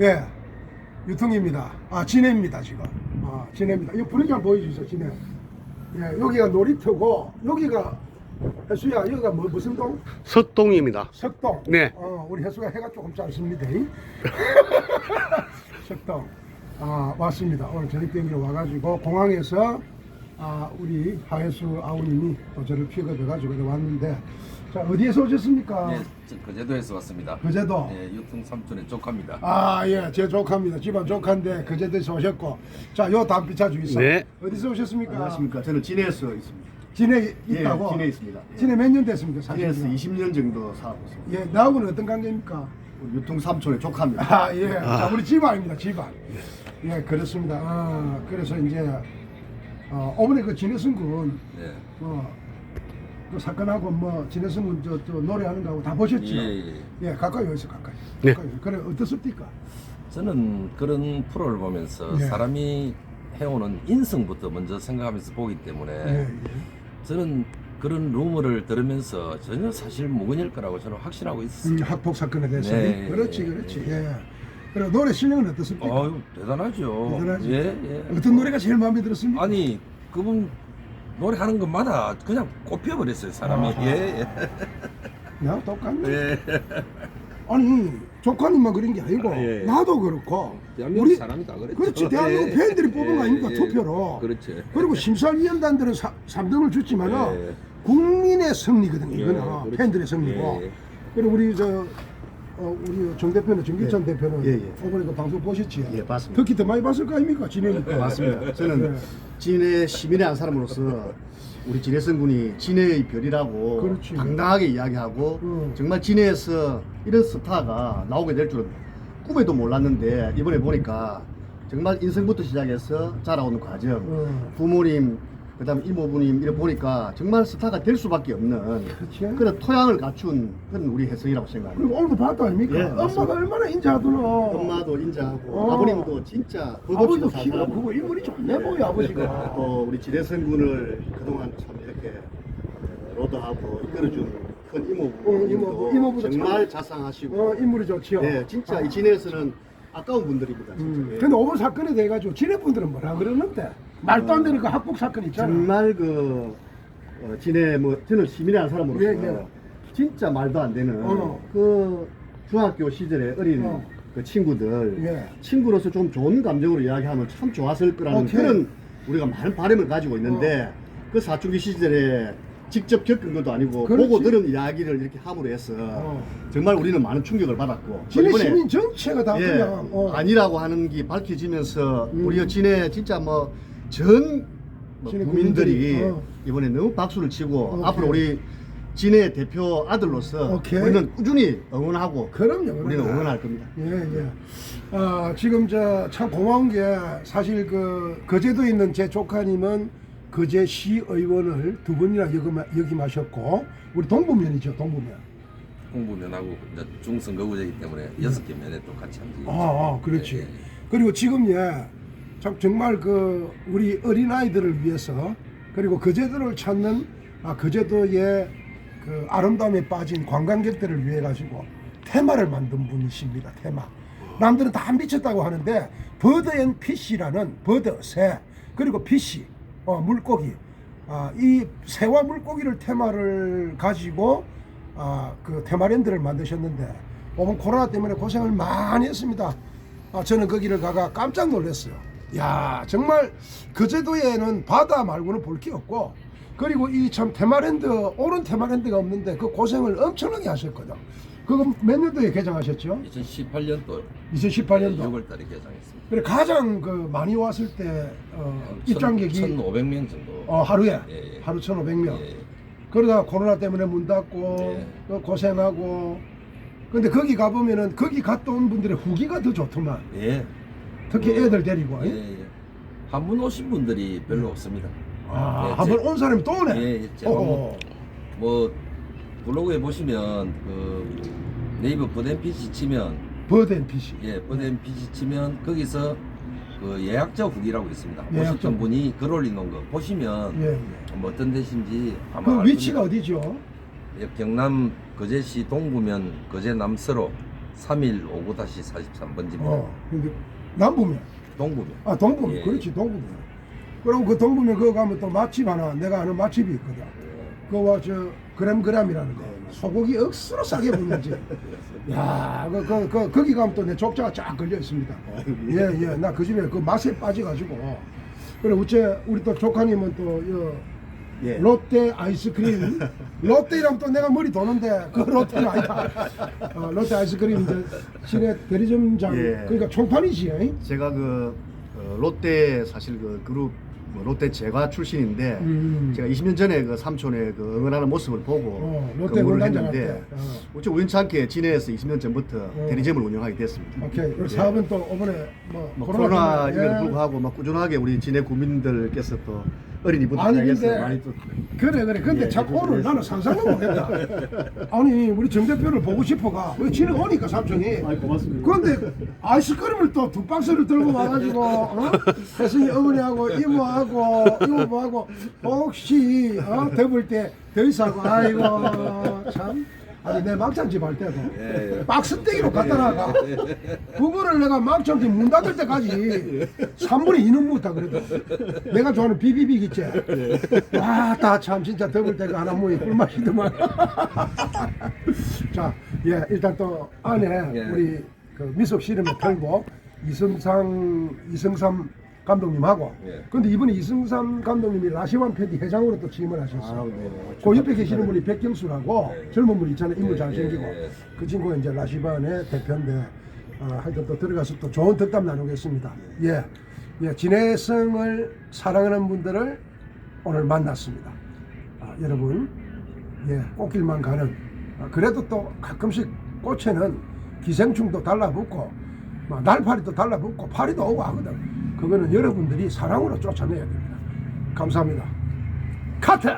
예, 유통입니다. 아, 진해입니다, 지금. 아, 진해입니다. 이거 분위기 한번 보여주세요, 진해. 예, 여기가 놀이터고, 여기가, 혜수야, 여기가 뭐, 무슨 동? 석동입니다. 석동. 네. 어, 우리 혜수가 해가 조금 짧습니다. 석동. 아, 왔습니다. 오늘 저녁 비행기로 와가지고, 공항에서, 아, 우리 하혜수 아우님이 또 저를 픽업해가지고 왔는데, 자, 어디에서 오셨습니까? 예, 저 거제도에서 왔습니다. 거제도. 예, 유통 삼촌의 쪽합니다. 아, 예, 제 조카입니다. 집안 조카인데 그제도에서 오셨고. 자, 요 담비 차주 있어. 네. 어디서 오셨습니까? 안녕하십니까. 저는 진해에서 있습니다. 진해 있다고? 예, 진해에 있습니다. 예. 진해 몇 년 됐습니까? 진해에서 20년 정도 살고 있습니다. 예, 나하고는 어떤 관계입니까? 유통 삼촌의 조카입니다. 아, 예. 자, 우리 집안입니다, 집안. 예, 그렇습니다. 아, 그래서 이제, 어, 어머니 그 진해승 군, 예. 어, 그 사건하고 뭐, 진해승 군 저, 저 노래하는 거하고 다 보셨죠? 예, 예. 예, 가까이 오세요, 가까이. 네. 가까이. 그래, 어떻습니까? 저는 그런 프로를 보면서 예. 사람이 해오는 인성부터 먼저 생각하면서 보기 때문에 예, 예. 저는 그런 루머를 들으면서 전혀 사실 무근일 거라고 저는 확신하고 음, 있었습니다. 학폭 사건에 대해서. 네. 그렇지, 그렇지. 예. 그리고 노래 실력은 어떻습니까? 아유 대단하죠. 대단하지? 예, 예. 어떤 노래가 제일 마음에 들었습니까? 아니 그분 노래하는 것마다 그냥 꼽혀버렸어요 사람이. 아하. 예, 나 똑같네. 예. 예. 아니 조카님만 그런 게 아니고 예. 나도 그렇고 대한민국 우리 사람이 다 그랬죠. 그렇지 대한민국 예. 팬들이 뽑은 거 예, 아닙니까 예. 투표로. 그렇지. 그리고 심사위원단들은 사, 3등을 줬지만은 예. 국민의 승리거든요. 예, 이거는 그렇죠. 팬들의 승리고. 예. 그리고 우리 저 어, 우리 정 대표는 정기찬 예. 대표는 예, 예. 이번에 그 방송 보셨지요? 예, 봤습니다. 특히 더 많이 봤을 거 아닙니까? 진행이니까. 맞습니다. 저는 예. 진해 시민의 한 사람으로서 우리 진해성 군이 진해의 별이라고 그렇지. 당당하게 이야기하고 음. 정말 진해에서 이런 스타가 나오게 될 줄은 꿈에도 몰랐는데 이번에 보니까 정말 인생부터 시작해서 자라오는 과정 음. 부모님 그다음 이모부님 이렇게 보니까 정말 스타가 될 수밖에 없는 그렇지. 그런 토양을 갖춘 그런 우리 혜성이라고 생각합니다. 그리고 오늘도 봤다 아닙니까? 예, 엄마가 맞습니다. 얼마나 인자하더라. 엄마도 인자하고 어. 아버님도 진짜 아버지도 키가 크고 인물이 좋네 보여 아버지가. 또 우리 지대성 군을 그동안 참 이렇게 로드하고 이끌어준 큰 이모부 어, 이모부, 이모부도 정말 참- 자상하시고 어 인물이 좋지요. 네 진짜 이 진해에서는 아까운 분들입니다 진짜. 음. 예. 근데 오번 사건에 대해 가지고 분들은 뭐라 그러는데 말도 안 되는 그 학폭 사건 있잖아. 정말 그 어, 진해 뭐 저는 한 사람으로서 예, 예. 진짜 말도 안 되는 어. 그 중학교 시절에 어린 어. 그 친구들 예. 친구로서 좀 좋은 감정으로 이야기하면 참 좋았을 거라는 오케이. 어. 그런 우리가 많은 바람을 가지고 있는데 그 사춘기 시절에 직접 겪은 것도 아니고 그렇지. 보고 들은 이야기를 이렇게 함으로 해서 어. 정말 우리는 많은 충격을 받았고 진해 이번에 시민 전체가 다 예, 그냥 어. 아니라고 하는 게 밝혀지면서 음. 우리 진해 진짜 뭐 전 진해 국민들이 국민들이, 어. 이번에 너무 박수를 치고 오케이. 앞으로 우리 진해 대표 아들로서 오케이. 우리는 꾸준히 응원하고 그럼요. 우리는. 응원할 겁니다. 예, 예. 아, 지금 저 참 고마운 게 사실 그 거제도에 있는 제 조카님은 거제 시의원을 두 번이나 역임, 역임하셨고 우리 동부면이죠, 동부면. 공부 면하고 이제 중선거구제이기 때문에 여섯 개 면에 또 같이 함께. 아, 아 그렇지. 예, 예. 그리고 지금 예, 참 정말 그 우리 어린 아이들을 위해서 그리고 거제도를 찾는 아, 거제도의 그 아름다움에 빠진 관광객들을 위해 가지고 테마를 만든 분이십니다. 테마. 남들은 다안 비쳤다고 하는데 버드 앤 피쉬라는 버드 새 그리고 피쉬 어, 물고기 아, 이 새와 물고기를 테마를 가지고 아, 그 테마랜드를 만드셨는데 오번 코로나 때문에 고생을 많이 했습니다. 아, 저는 거기를 가가 깜짝 놀랐어요. 야 정말 거제도에는 바다 말고는 볼 게 없고 그리고 이 참 테마랜드 옳은 테마랜드가 없는데 그 고생을 엄청나게 하셨거든. 그거 몇 년도에 개장하셨죠? 2018년도 2018년도. 6월달에 개장했습니다. 그래 가장 그 많이 왔을 때 어, 입장객이 1,500명 정도. 어, 하루에 예, 예. 하루 1,500명. 예. 그러다가 코로나 때문에 문 닫고 예. 또 고생하고 근데 거기 가보면은 거기 갔다 온 분들의 후기가 더 좋더만 예. 특히 예. 애들 데리고 예, 예. 한 분 오신 분들이 별로 없습니다. 아, 예, 한번온 사람이 또 오네 예, 예, 제가 어, 뭐, 뭐 블로그에 보시면 그 네이버 버덴피치 치면 버드 PC 예, 버덴피치 치면 거기서 그 예약자 후기라고 있습니다. 예약자 보셨던 분이 글 올린 거 보시면 예, 예. 뭐 어떤 데신지 아마 그 알 위치가 겁니다. 어디죠? 예, 경남 거제시 동구면 거제 남서로 3일 59-43번지입니다. 어. 근데 남부면 동부면. 아 동부면 예. 그렇지 동부면. 그럼 그 동부면 그거 가면 또 맛집 하나 내가 아는 맛집이 있거든. 그거 저 그램그램이라는데 소고기 억수로 싸게 먹는지. 야, 그, 그, 그, 거기 가면 또 내 족자가 쫙 걸려 있습니다. 예, 예. 나 그 집에 그 맛에 빠져가지고. 그래, 우째, 우리 또 조카님은 또, 여, 예. 롯데 아이스크림. 롯데 이러면 또 내가 머리 도는데, 그 롯데는 아니다. 어, 롯데 아이스크림 이제 시내 대리점장. 예. 그러니까 총판이지. 잉? 제가 그 어, 롯데 사실 그 그룹 뭐 롯데 제과 출신인데 음. 제가 20년 전에 그 삼촌의 그 응원하는 모습을 보고 어, 롯데 근무를 응원단장 했는데 할 때. 어. 우연찮게 진해에서 20년 전부터 어. 대리점을 운영하게 됐습니다. 오케이. 그리고 예. 사업은 또 이번에 뭐, 뭐 코로나 코로나 예. 불구하고 막 꾸준하게 우리 진해 구민들께서 또 아니, 향해서 근데 많이 또 그래 그래. 근데 예, 자꾸 그래서 오늘 나는 상상도 못했다. 아니 우리 정 대표를 보고 싶어가. 왜 지는 오니까 삼촌이? 아이, 고맙습니다. 그런데 아이스크림을 또 두 박스를 들고 와가지고 어? 혜승이 어머니하고 이모하고 이모하고 혹시 어? 더블 때 더이사고 아이고 참 아니 내 막창집 할 때도 예, 예. 박스떼기로 갖다 놔가 그거를 내가 막창집 문 닫을 때까지 3분의 2는 못하 그래도. 내가 좋아하는 비비빅 있지 와다 참 진짜 더블 때가 하나 모이 꿀맛이더만. 자예 일단 또 안에 예. 우리 그 미속 씨름에 털고 이승상 이승삼 감독님하고. 예. 근데 이번에 이승삼 감독님이 라시완 패디 회장으로 또 취임을 하셨어 아, 네. 그 옆에 계시는 분이 백경수라고 예. 젊은 분 있잖아요. 인물 예, 잘생기고. 예, 예. 그 친구가 이제 라시반의 대표인데 어, 하여튼 또 들어가서 또 좋은 덕담 나누겠습니다. 예, 예. 진해성을 사랑하는 분들을 오늘 만났습니다. 아, 여러분 예 꽃길만 가는 아, 그래도 또 가끔씩 꽃에는 기생충도 달라붙고 막 날파리도 달라붙고 파리도 오고 하거든 그거는 여러분들이 사랑으로 쫓아내야 됩니다. 감사합니다. 카트